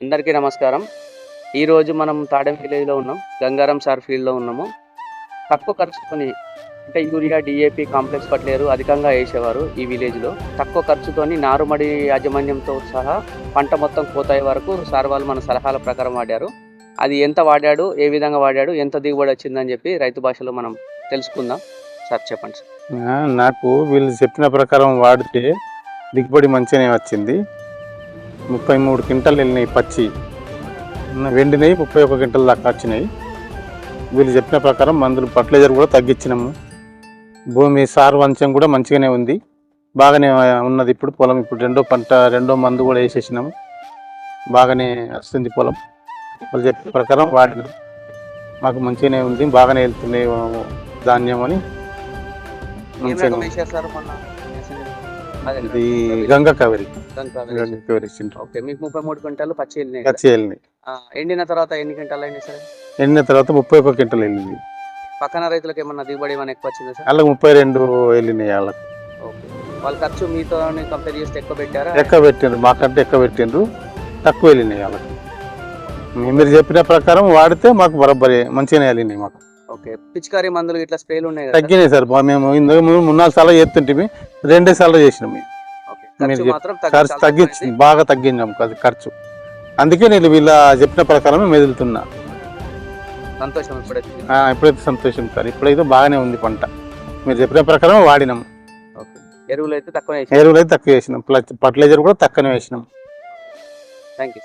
అందరికీ నమస్కారం. ఈరోజు మనం తాడెం విలేజ్లో ఉన్నాం. గంగారం సార్ ఫీల్డ్లో ఉన్నాము. తక్కువ ఖర్చుతోని అంటే యూరియా డిఏపి కాంప్లెక్స్ పట్లేరు అధికంగా వేసేవారు ఈ విలేజ్లో. తక్కువ ఖర్చుతోని నారుమడి యాజమాన్యంతో సహా పంట మొత్తం కోతాయి వరకు సార్ వాళ్ళు మన సలహాల ప్రకారం వాడారు. అది ఎంత వాడాడు ఏ విధంగా వాడాడు ఎంత దిగుబడి వచ్చిందని చెప్పి రైతు భాషలో మనం తెలుసుకుందాం. సార్ చెప్పండి సార్. నాకు వీళ్ళు చెప్పిన ప్రకారం వాడితే దిగుబడి మంచిగానే వచ్చింది. ముప్పై మూడు క్వింటల్ వెళ్ళినాయి పచ్చి. వెండినాయి ముప్పై ఒక క్వింటల్ దాకా వచ్చినాయి. వీళ్ళు చెప్పిన ప్రకారం మందులు ఫర్టిలైజర్ కూడా తగ్గించినాము. భూమి సార్ వంచం కూడా మంచిగానే ఉంది. బాగానే ఉన్నది ఇప్పుడు పొలం. ఇప్పుడు రెండో పంట రెండో మందు కూడా వేసేసినాము. బాగానే వస్తుంది పొలం. వాళ్ళు చెప్పిన ప్రకారం వాడినాం. మాకు మంచిగానే ఉంది. బాగానే వెళ్తున్నాయి ధాన్యం అని. ఏం ఇది గంగా కావేరి. గంగా. కావేరి ఓకే మీకు ముప్పై మూడు క్వింటాలు పచ్చి వెళ్ళినాయి? కచ్చి వెళ్ళినాయి ఎండిన తర్వాత ఎన్ని క్వింటాలు అయినాయి సార్? ఎండిన తర్వాత ముప్పై ఒక క్వింటల్ వెళ్ళింది. పక్కన రైతులకు ఏమన్నా దిగుబడి ఏమైనా ఎక్కువ వచ్చిందా సార్? వాళ్ళకి ముప్పై రెండు వెళ్ళినాయి వాళ్ళకి. ఓకే. వాళ్ళ ఖర్చు మీతో కంపేర్ చేస్తే ఎక్కువ పెట్టారా? ఎక్క పెట్టిండ్రు మాకంటే ఎక్క పెట్టిండ్రు తక్కువ వెళ్ళినాయి వాళ్ళకి. మీరు చెప్పిన ప్రకారం వాడితే మాకు బరబ్బరి మంచిగానే వెళ్ళినాయి మాకు. ఓకే. పిచికారీ మందులు ఇట్లా స్ప్రేలు ఉన్నాయి కదా తగ్గినాయి సార్. బా- మేము ఇందుకు ముందు మూడు నాలుగు సార్లు చేస్తుంటే రెండే సార్లు చేసినాం మేము. ఓకే. ఖర్చు మాత్రం ఖర్చు తగ్గించింది ఉంది. బాగా తగ్గించాం అది ఖర్చు. అందుకే నేను వీళ్ళ చెప్పిన ప్రకారం మెదులుతున్నా సంతోషం ఇప్పుడే ఆ, ఇప్పుడైతే సంతోషం సార్. ఇప్పుడైతే బాగానే ఉంది పంట. మీరు చెప్పిన ప్రకారం వాడినాం. ఓకే. ఎరువులు అయితే తక్కువ ఎరువులు అయితే తక్కువ వేసినాం. ప్లస్ ఫర్టిలైజర్ కూడా తక్కువనే వేసినాం. Thank you